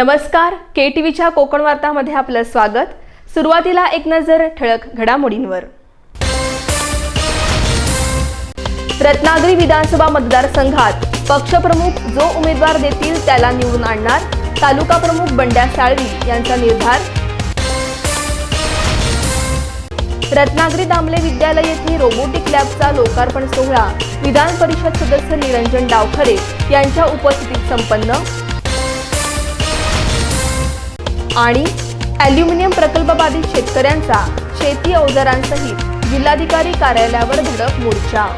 नमस्कार के टी व्हीच्या कोकण वार्तामध्ये आपलं स्वागत. सुरुवातीला एक नजर ठळक घडामोडींवर. रत्नागिरी विधानसभा मतदारसंघात पक्षप्रमुख जो उमेदवार देतील त्याला निवडून आणणार तालुका प्रमुख बंड्या साळवी यांचा निर्धार. रत्नागिरी दामले विद्यालय येथील रोबोटिक लॅबचा लोकार्पण सोहळा विधान परिषद सदस्य निरंजन डावखरे यांच्या उपस्थितीत संपन्न. आणि ॲल्युमिनियम प्रकल्पबाधित शेतकऱ्यांचा शेती अवजारांसहित जिल्हाधिकारी कार्यालयावर धडक मोर्चा.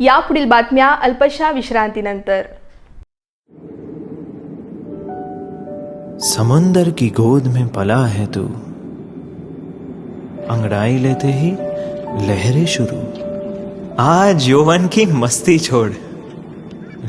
या पुढील बातम्या अल्पशा विश्रांतीनंतर. समंदर की गोद में पला है तू। अंगड़ाई लेते ही लहरें शुरू। आज यौवन की मस्ती छोड़।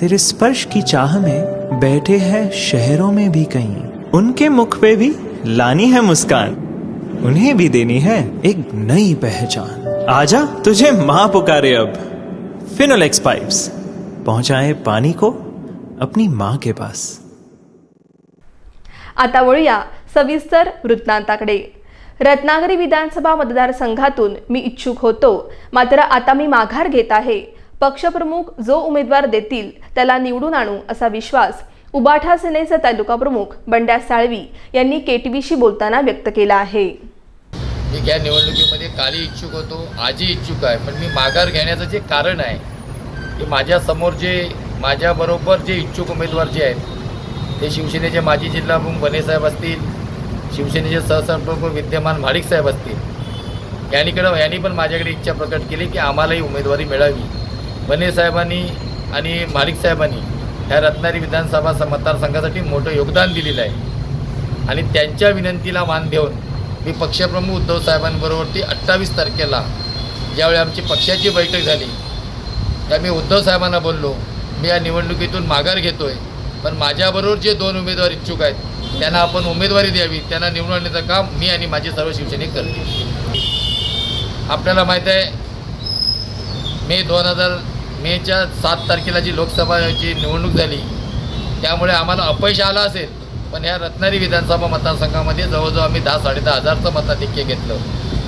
तेरे स्पर्श की चाह में बैठे हैं शहरों में भी कहीं। उनके मुख पे भी लानी है मुस्कान। उन्हें भी देनी है एक नई पहचान। आजा तुझे माँ पुकारे अब। फिनोलेक्स पाइप्स पहुंचाए पानी को अपनी माँ के पास। आता वळूया सविस्तर वृत्तांताकडे. रत्नागिरी विधानसभा मतदारसंघातून मी इच्छुक होतो. मात्र आता मी माघार घेत आहे. पक्षप्रमुख जो उमेदवार देतील त्याला निवडून आणू असा विश्वास उबाठा सेनेचे तालुका प्रमुख बंड्या साळवी यांनी केटीव्हीशी बोलताना व्यक्त केला आहे. मी या निवडणुकीमध्ये काली इच्छुक होतो आजही इच्छुक आहे पण मी माघार घेण्याचं जे कारण आहे की माझ्यासमोर जे माझ्याबरोबर जे इच्छुक उमेदवार जे आहेत ते शिवसेनेचे माजी बने बनेसाहेब असतील शिवसेनेचे सहसंप्रमुख विद्यमान भाडिक साहेब असतील यांनीकडं यांनी पण माझ्याकडे इच्छा प्रकट केली की आम्हालाही उमेदवारी मिळावी. बने साहेबांनी आणि मालिक साहेबांनी ह्या रत्नागिरी विधानसभा मतदारसंघासाठी मोठं योगदान दिलेलं आहे. आणि त्यांच्या विनंतीला मान देऊन मी पक्षप्रमुख उद्धव साहेबांबरोबर ती अठ्ठावीस तारखेला ज्यावेळी आमची पक्षाची बैठक झाली त्या मी उद्धव साहेबांना बोललो मी या निवडणुकीतून माघार घेतो आहे पण माझ्याबरोबर जे दोन उमेदवार इच्छुक आहेत त्यांना आपण उमेदवारी द्यावी त्यांना निवडून आणण्याचं काम मी आणि माझे सर्व शिवसैनिक करतील आपल्याला माहीत आहे मे दोन हजार मेच्या सात तारखेला जी लोकसभाची निवडणूक झाली त्यामुळे आम्हाला अपयश आलं असेल. पण या रत्नागिरी विधानसभा मतदारसंघामध्ये जवळजवळ आम्ही दहा साडेदहा हजारचं मताधिक्य घेतलं.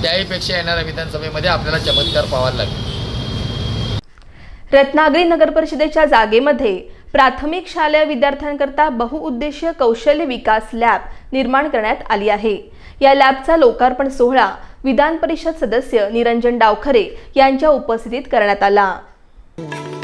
त्याहीपेक्षा येणाऱ्या विधानसभेमध्ये आपल्याला चमत्कार पाहायला लागेल. रत्नागिरी नगर परिषदेच्या जागेमध्ये प्राथमिक शालेय विद्यार्थ्यांकरता बहुउद्देशीय कौशल्य विकास लॅब निर्माण करण्यात आली आहे. या लॅबचा लोकार्पण सोहळा विधान परिषद सदस्य निरंजन डावखरे यांच्या उपस्थितीत करण्यात आला. Thank you.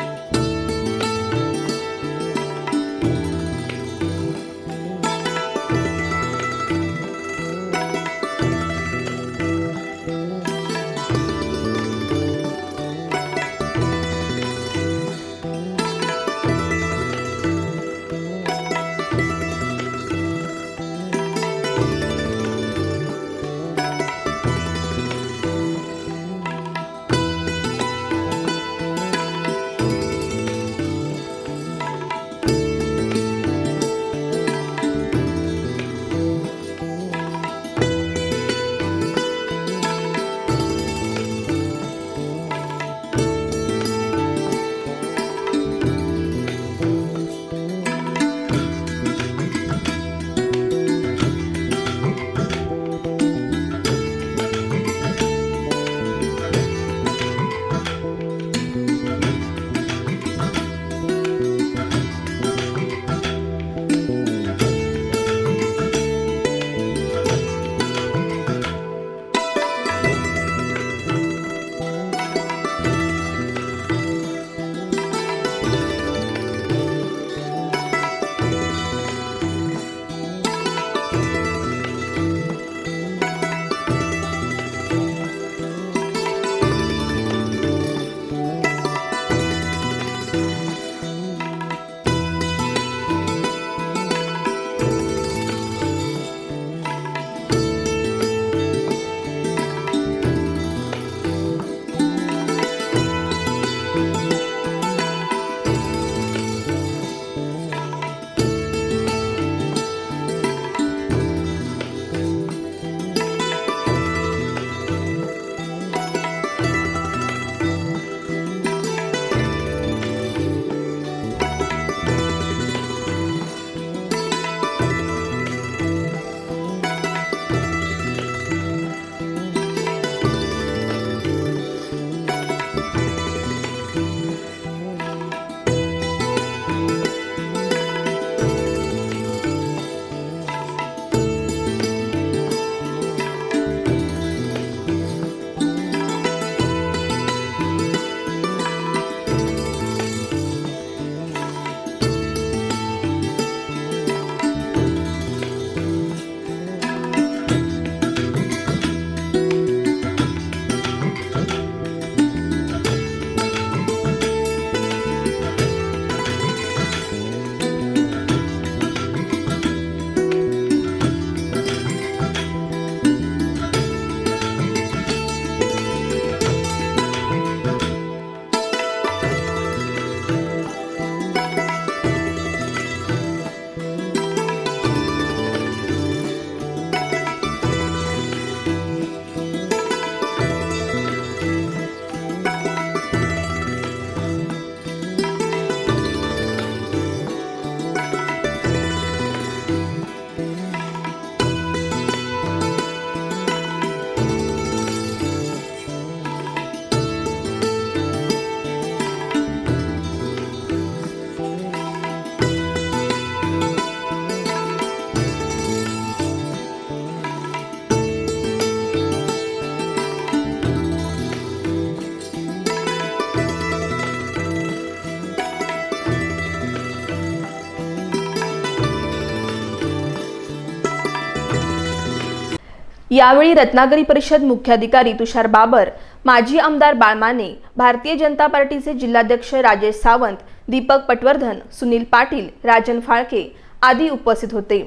यावेळी रत्नागिरी परिषद मुख्याधिकारी तुषार बाबर माजी आमदार बाळमाने भारतीय जनता पार्टीचे जिल्हाध्यक्ष राजेश सावंत दीपक पटवर्धन सुनील पाटील राजन फाळके आदी उपस्थित होते.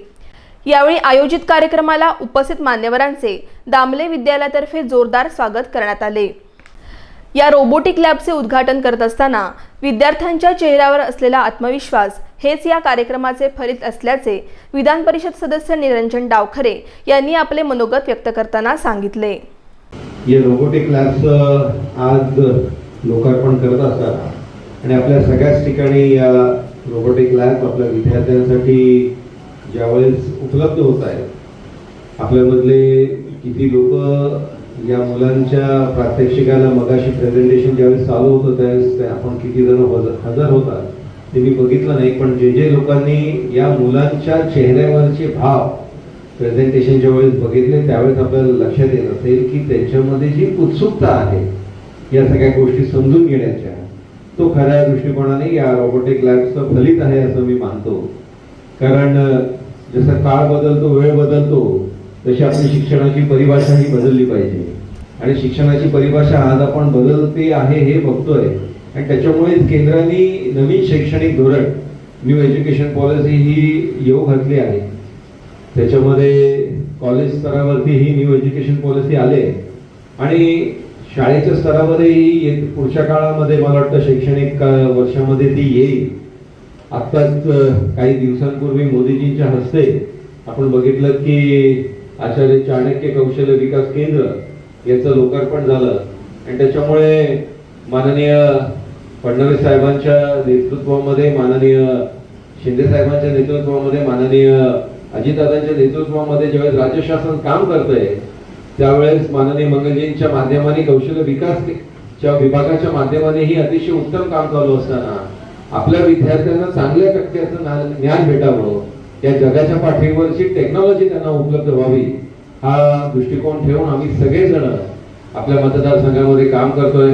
यावेळी आयोजित कार्यक्रमाला उपस्थित मान्यवरांचे दामले विद्यालयातर्फे जोरदार स्वागत करण्यात आले. या रोबोटिक लॅबचे उद्घाटन करत असताना विद्यार्थ्यांच्या चेहऱ्यावर असलेला आत्मविश्वास हेच या कार्यक्रमाचे फलित असल्याचे विधान परिषद सदस्य निरंजन डावखरे यांनी आपले मनोगत व्यक्त करताना सांगितले. या रोबोटिक लॅबचं आज लोकार्पण करत असताना आणि आपल्या सगळ्याच ठिकाणी या रोबोटिक लॅब आपल्या विद्यार्थ्यांसाठी ज्यावेळेस उपलब्ध होत आहेत आपल्यामधले किती लोक या मुलांच्या प्रात्यक्षिकाला मगाशी प्रेझेंटेशन ज्यावेळेस चालू होतं त्यावेळेस ते आपण किती जण हो-, हजर होता होतात ते मी बघितलं नाही पण जे जे लोकांनी या मुलांच्या चेहऱ्यावरचे भाव प्रेझेंटेशनच्या वेळेस बघितले त्यावेळेस आपल्याला लक्षात येत असेल की त्यांच्यामध्ये जी उत्सुकता आहे या सगळ्या गोष्टी समजून घेण्याच्या तो खऱ्या दृष्टिकोनाने या रोबोटिक लॅबचं फलित आहे असं मी मानतो. कारण जसा जसं काळ बदलतो वेळ बदलतो तशी आपली शिक्षणाची परिभाषा ही बदलली पाहिजे. आणि शिक्षणाची परिभाषा आज आपण बदलते आहे हे बघतोय. आणि त्याच्यामुळेच केंद्राने नवीन शैक्षणिक धोरण न्यू एज्युकेशन पॉलिसी ही येऊ घातली आहे. त्याच्यामध्ये कॉलेज स्तरावरती ही न्यू एज्युकेशन पॉलिसी आले. आणि शाळेच्या स्तरावरही येत- पुढच्या काळामध्ये मला वाटतं शैक्षणिक वर्षामध्ये ती येईल. आत्ताच काही दिवसांपूर्वी मोदीजींच्या हस्ते आपण बघितलं की आचार्य चाणक्य कौशल्य विकास केंद्र याचं लोकार्पण झालं. आणि त्याच्यामुळे माननीय फडणवीस साहेबांच्या नेतृत्वामध्ये माननीय शिंदे साहेबांच्या नेतृत्वामध्ये माननीय अजितदादांच्या नेतृत्वामध्ये ज्यावेळेस राज्य शासन काम करतंय त्यावेळेस माननीय मंगलजींच्या माध्यमाने कौशल्य विकास च्या विभागाच्या माध्यमाने ही अतिशय उत्तम काम चालू असताना आपल्या विद्यार्थ्यांना चांगल्या टक्क्याचं ज्ञान- भेटावं. या जगाच्या पाठीवरची टेक्नॉलॉजी त्यांना उपलब्ध व्हावी हा दृष्टिकोन ठेवून आम्ही सगळेजण आपल्या मतदारसंघामध्ये काम करतोय.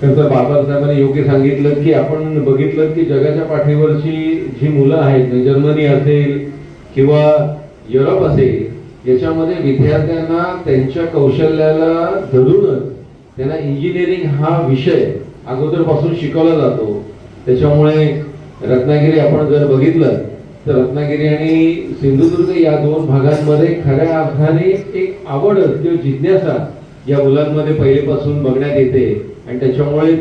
त्यानंतर बाबासाहेबांनी योग्य सांगितलं की आपण बघितलं की जगाच्या पाठीवरची जी मुलं आहेत जर्मनी असेल किंवा युरोप असेल याच्यामध्ये विद्यार्थ्यांना त्यांच्या कौशल्याला धरूनच त्यांना इंजिनिअरिंग हा विषय अगोदरपासून शिकवला जातो. त्याच्यामुळे रत्नागिरी आपण जर बघितलं तर रत्नागिरी आणि सिंधुदुर्ग या दोन भागांमध्ये खऱ्या अर्थाने एक आवड किंवा जिज्ञासा या मुलांमध्ये पहिलेपासून बघण्यात येते. आणि त्याच्यामुळेच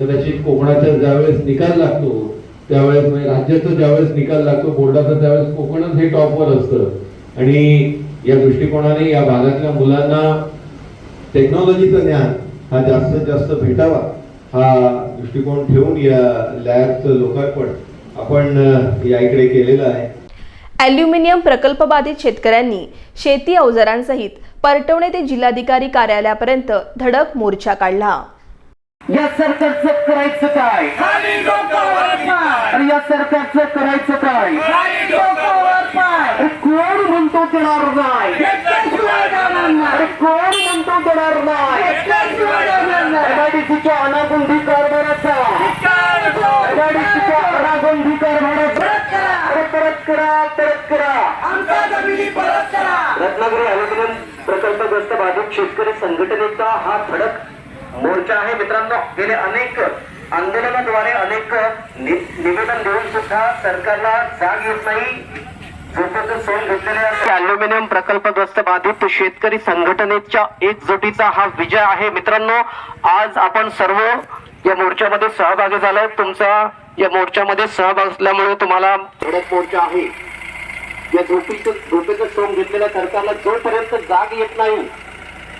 कदाचित कोकणाचा ज्यावेळेस निकाल लागतो त्यावेळेस म्हणजे राज्याचा ज्यावेळेस निकाल लागतो बोर्डाचा त्यावेळेस कोकणच हे टॉपवर असतं. आणि या दृष्टिकोनाने या भागातल्या मुलांना टेक्नॉलॉजीचं ज्ञान हा जास्तीत जास्त भेटावा हा दृष्टिकोन ठेवून या लॅबचं लोकार्पण आपण अ, या इकडे केलेलं आहे. ॲल्युमिनियम प्रकल्पबाधित शेतकऱ्यांनी शेती अवजारांसहित परटवणे ते जिल्हाधिकारी कार्यालयापर्यंत धडक मोर्चा काढला. या सरकारचं करायचं काय? या सरकारचं करायचं काय? कोण म्हणतो देणार नाही? कोण म्हणतो देणार नाही? घेतल्याशिवाय जाणार नाही एमआयडीसीच्या अनागोंदी कारभाराचा धिक्कार असो. एमआयडीसीच्या अनागोंदी कारभाराचा परत करा अरे परत करा परत करा आमच्या जमिनी परत करा रत्नागिरी अॅल्युमिनियम प्रकल्पग्रस्त बाधित शेतकरी संघटनेचा हा धडक मोर्चा आहे. मित्रांनो गेले अनेक आंदोलनाद्वारे अनेक नि- निवेदन देऊन सुद्धा सरकारला जाग येत नाही. अल्युमिनियम अॅल्युमिनियम प्रकल्पग्रस्त बाधित शेतकरी संघटनेच्या एकजुटीचा हा विजय आहे. मित्रांनो आज आपण सर्व या मोर्चामध्ये सहभागी झालाय. तुमचा या मोर्चामध्ये सहभाग असल्यामुळे तुम्हाला धडक मोर्चा आहे. या झोपीचं झोपेचं सोम घेतलेल्या सरकारला जोपर्यंत जाग येत नाही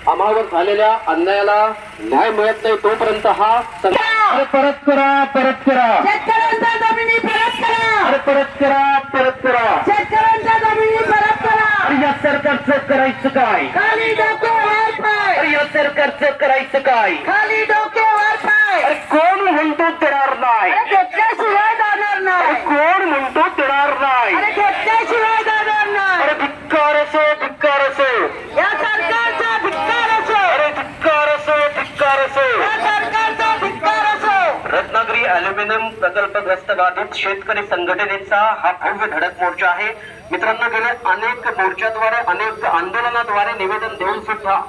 आम्हावर झालेल्या अन्यायाला न्याय मिळत नाही तोपर्यंत हा सं- अरे परत करा परत करा. शेतकऱ्यांच्या जमिनी परत करा. अरे परत करा परत करा. शेतकऱ्यांच्या जमिनी परत करा. अरे या सरकारचं करायचं काय? खाली अरे या सरकारचं करायचं काय? खाली डोक्यावर पाय अरे कोण म्हणतो देणार नाही अरे घेतल्याशिवाय जाणार अरे नाही कोण म्हणतो देणार नाही अरे घेतल्याशिवाय जाणार नाही अरे धिक्कार असो धिक्कार असो या सरकारचा धिक्कार असो अरे धिक्कार असो धिक्कार असो या सरकारचा धिक्कार असो रत्नागिरी अॅल्युमिनियम प्रकल्पग्रस्त बाधित शेतकरी संघटनेचा हा भव्य धडक मोर्चा आहे. मित्रांनो गेले अनेक मोर्चाद्वारे अनेक आंदोलनाद्वारे निवेदन देऊन सुद्धा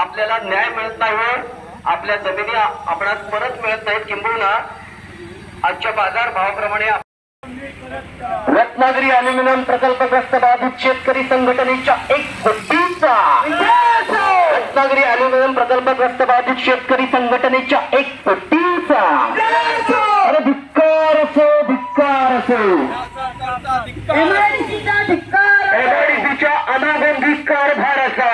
आपल्याला न्याय मिळत नाहीये. आपल्या जमिनी आपणास परत मिळत नाहीत. किंबहुना आजच्या बाजार भावाप्रमाणे रत्नागिरी अॅल्युमिनियम प्रकल्पग्रस्त बाधित शेतकरी संघटनेच्या एक कोटीचा रत्नागिरी अॅल्युमिनियम प्रकल्पग्रस्त बाधित शेतकरी संघटनेच्या एक कोटीचा अरे धिक्कार असो धिक्कार असो. एमआयडीसीचा एमआयडीसीच्या कारभाराचा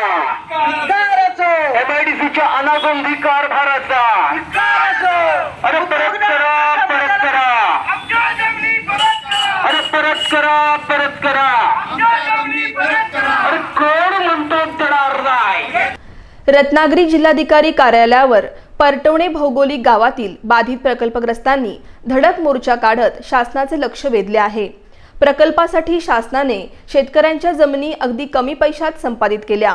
धिक्कार असो. एमआयडीसीच्या अनागोंदी कारभाराचा रत्नागिरी जिल्हाधिकारी कार्यालयावर परटवणे भौगोलिक गावातील बाधित प्रकल्पग्रस्तांनी धडक मोर्चा काढत शासनाचे लक्ष वेधले आहे. प्रकल्पासाठी शासनाने शेतकऱ्यांच्या जमिनी अगदी कमी पैशात संपादित केल्या.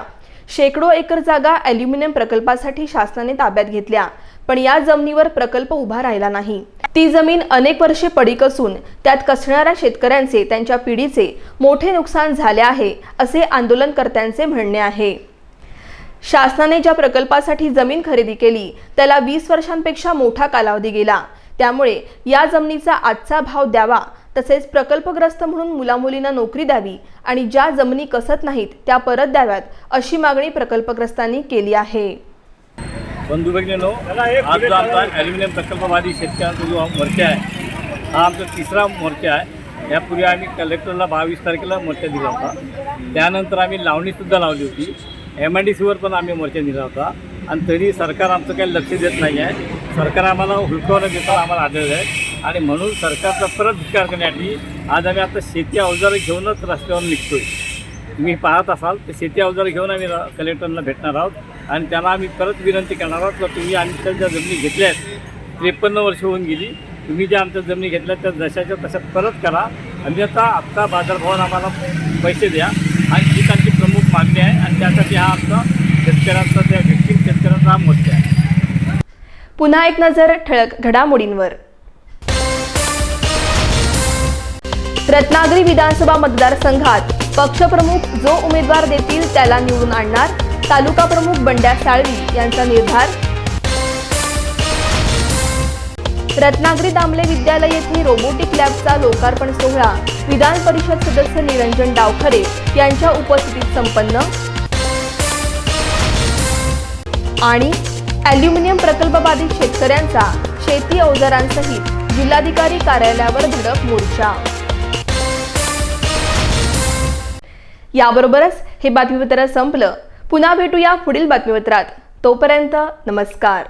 शेकडो एकर जागा अॅल्युमिनियम प्रकल्पासाठी शासनाने ताब्यात घेतल्या पण या जमिनीवर प्रकल्प उभा राहिला नाही. ती जमीन अनेक वर्षे पडीक असून त्यात कसणाऱ्या शेतकऱ्यांचे त्यांच्या पिढीचे मोठे नुकसान झाले आहे असे आंदोलनकर्त्यांचे म्हणणे आहे. शासनाने ज्या प्रकल्पासाठी जमीन खरेदी केली त्याला वीस वर्षांपेक्षा मोठा कालावधी गेला. त्यामुळे या जमिनीचा आजचा भाव द्यावा तसेच प्रकल्पग्रस्त म्हणून मुलामुलींना नोकरी द्यावी आणि ज्या जमिनी कसत नाहीत त्या परत द्याव्यात अशी मागणी प्रकल्पग्रस्तांनी केली आहे. बंधू भगिनीनो आज जो आमचा ॲल्युमिनियम प्रकल्पवादी शेतकऱ्यांचा जो मोर्चा आहे हा आमचा तिसरा मोर्चा आहे. यापूर्वी आम्ही कलेक्टरला बावीस तारखेला मोर्चा दिला होता. त्यानंतर आम्ही लावणीसुद्धा लावली होती. एम आय डी सीवर पण आम्ही मोर्चा दिला होता. आणि तरी सरकार आमचं काही लक्ष देत नाही आहे. सरकार आम्हाला हुलकावलं देताना आम्हाला आढळलं आहे. आणि म्हणून सरकारचा परत विचार करण्यासाठी आज आम्ही आता शेती अवजारं घेऊनच रस्त्यावर निघतो आहे तुम्ही पाहत असाल तर शेती अवजारं घेऊन आम्ही कलेक्टरला भेटणार आहोत. आणि त्यांना आम्ही परत विनंती करणार आहोत किंवा तुम्ही आमच्या ज्या जमिनी घेतल्या आहेत त्रेपन्न वर्ष होऊन गेली तुम्ही ज्या आमच्या जमिनी घेतल्या त्या जशाच्या तशा परत करा. अन्यथा आत्ता बाजारभावात आम्हाला पैसे द्या. आणि ही त्यांची प्रमुख मागणी आहे. त्यासाठी हा आमचा शेतकऱ्यांचा त्या व्यक्ती शेतकऱ्यांचा हा मोर्चा आहे. पुन्हा एक नजर ठळक घडामोडींवर. रत्नागिरी विधानसभा मतदारसंघात पक्षप्रमुख जो उमेदवार देतील त्याला निवडून आणणार तालुका प्रमुख बंड्या साळवी यांचा निर्धार. रत्नागिरी दामले विद्यालय येथील रोबोटिक लॅबचा लोकार्पण सोहळा. विधान परिषद सदस्य निरंजन डावखरे यांच्या उपस्थितीत संपन्न. आणि ॲल्युमिनियम प्रकल्पबाधित शेतकऱ्यांचा शेती अवजारांसहित जिल्हाधिकारी कार्यालयावर धडक मोर्चा. याबरोबरच हे बातमीपत्र संपलं. पुन्हा भेटूया पुढील बातमीपत्रात. तोपर्यंत नमस्कार.